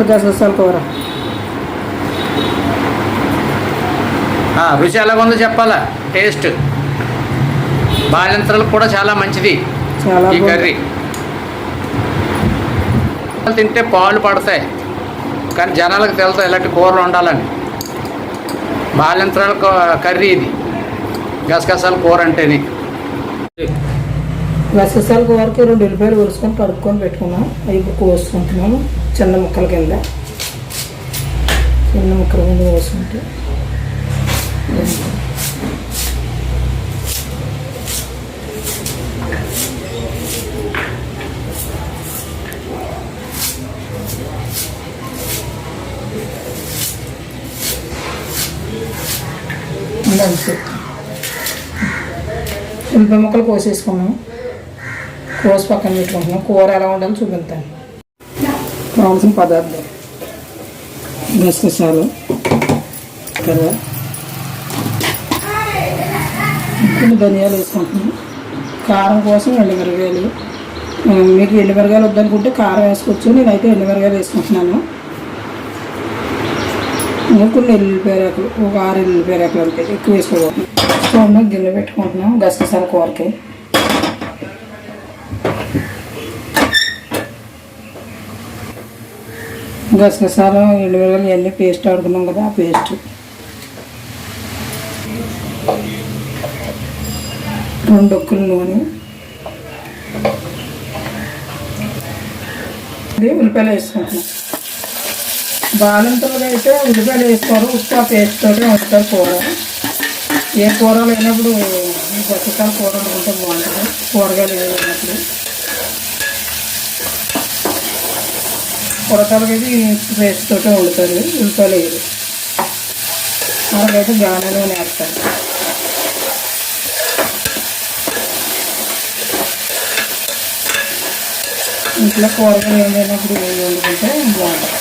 ఇక్కడ గసగసాల కూర ఆ, రుచి ఎలాగుందో చెప్పాలా? టేస్ట్. బాలింతలకు కూడా చాలా మంచిది చాలా ఈ. కర్రీ. తింటే పాలు పడతాయి కానీ జనాలకు తెలుసు ఇలాంటి కూరలు ఉండాలని బాలింతరాల కర్రీ ఇది. గసగసాల కూర అంటేది గసగసాల వరకు రెండు ఉల్లిపాయలు కొలుసుకొని కడుక్కొని పెట్టుకున్నాం. అవి ఇప్పుడు కోసుకుంటున్నాము చిన్న ముక్కల కింద. చిన్న ముక్కల కింద కోసుకుంటే అంతే. ఉల్లిపాయ ముక్కలు కోసేసుకున్నాం కోసి పక్కన పెట్టుకుంటున్నాం. కూర ఎలా ఉండాలో చూపిస్తాను కావాల్సిన పదార్థాలు. గసగసాలు కదా. కొన్ని ధనియాలు వేసుకుంటున్నాం. కారం కోసం ఎండుమిరగాయలు ఆ, మీకు ఎండుమిరగాయలు వద్దనుకుంటే కారం వేసుకోవచ్చు. నేనైతే ఎండుమిరగాయలు వేసుకుంటున్నాను. కొన్ని ఎల్లిపాయ ఒక ఆరు ఎల్లిపాయ రేకులు అంతే. ఎక్కువ వేసుకోవాలి స్టవ్ మీద గిన్నె పెట్టుకుంటున్నాం. గసగసాల కూరకి. గసగసాలు ఎండుమిరగాయలు ఇవన్నీ పేస్ట్ ఆడుకున్నాం కదా ఆ పేస్ట్ రెండు ఒక్కలు నూనె. ఇది ఉల్లిపాయలు వేసుకుంటున్నాం. బాలంతలుగా అయితే ఉల్లిపాయలు వేసుకోరు ఉప్పు ఆ పేస్ట్ తోటి వండుతారు కూర. ఏ కూర లేనప్పుడు ఈ గసగసాల కూర వండుకుంటే బాగుంటుంది కూరగాయలు లేనప్పుడు ఉడకాలకైతే అయితే ఈ వండుతారు ఉల్లిపాయలు వేయరు. అలాగైతే గానే వేస్తారు ఇంట్లో కూరగాయలు ఏమైనప్పుడు లేనప్పుడు వండుకుంటే బాగుంటుంది.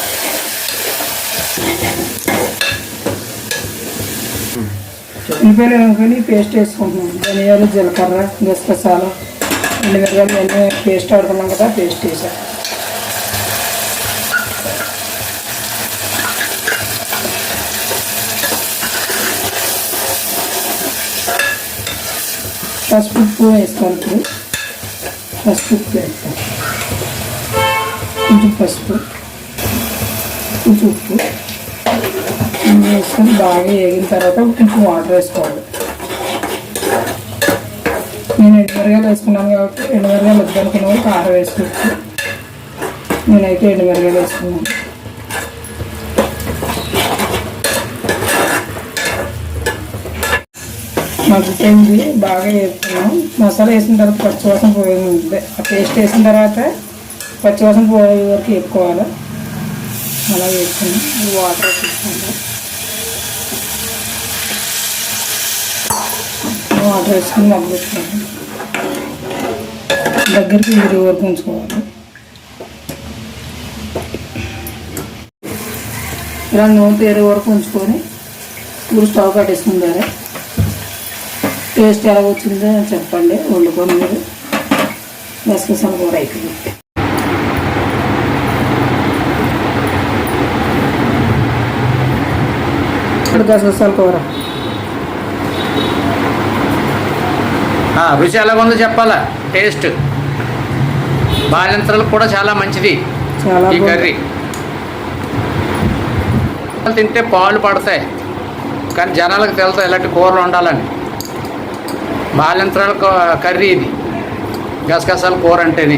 ఉల్లిపాయలు వేసుకొని పేస్ట్ వేసుకుంటున్నాం ధనియాలు జీలకర్ర గసగసాలు ఎండుమిరగాయలు అన్నీ పేస్ట్ ఆడుతున్నాం కదా పేస్ట్ వేసాం పసుపు ఉప్పు వేస్తాను ఇప్పుడు పసుపు ఉప్పు వేస్తాను కొంచెం పసుపు కొంచెం ఉప్పు. వేసుకొని బాగా వేగిన తర్వాత కొంచెం వాటర్ వేసుకోవాలి. నేను ఎండుమిరగాయలు వేసుకున్నాను కాబట్టి ఎండుమిరగాయలు వద్దనుకున్న వాళ్ళు కారం వేసుకోవచ్చు. నేనైతే ఎండుమిరగాయలు వేసుకున్నాను. మగ్గుతుంది బాగా వేసుకున్నాం మసాలా వేసిన తర్వాత పచ్చివాసన పోయింది ఆ పేస్ట్ వేసిన తర్వాత పచ్చివాసన పోయే వరకు వేసుకోవాలి అలా వేసుకున్నాం వాటర్ వేసుకుంటాం వాటర్ వేసుకుని మగ్గు పెట్టుకోవాలి దగ్గరికి వీరి వరకు ఉంచుకోవాలి. ఇలా నూనె తేరే వరకు ఉంచుకొని ఇప్పుడు స్టవ్ కట్టేసుకుంటారు టేస్ట్ ఎలా వచ్చిందో చెప్పండి. వండుకొని మీరు గసగసాల కూర అయిపోయింది. ఇప్పుడు గసగసాల కూర. రుచి ఎలాగుందో చెప్పాలా? టేస్ట్. బాలింతలకు కూడా చాలా మంచిది చాలా ఈ. కర్రీ. తింటే పాలు పడతాయి. కానీ జనాలకు తెలుసు ఇలాంటి కూరలు ఉండాలని బాలింత్రాల కర్రీ ఇది. గసగసాల కూర అంటేనే.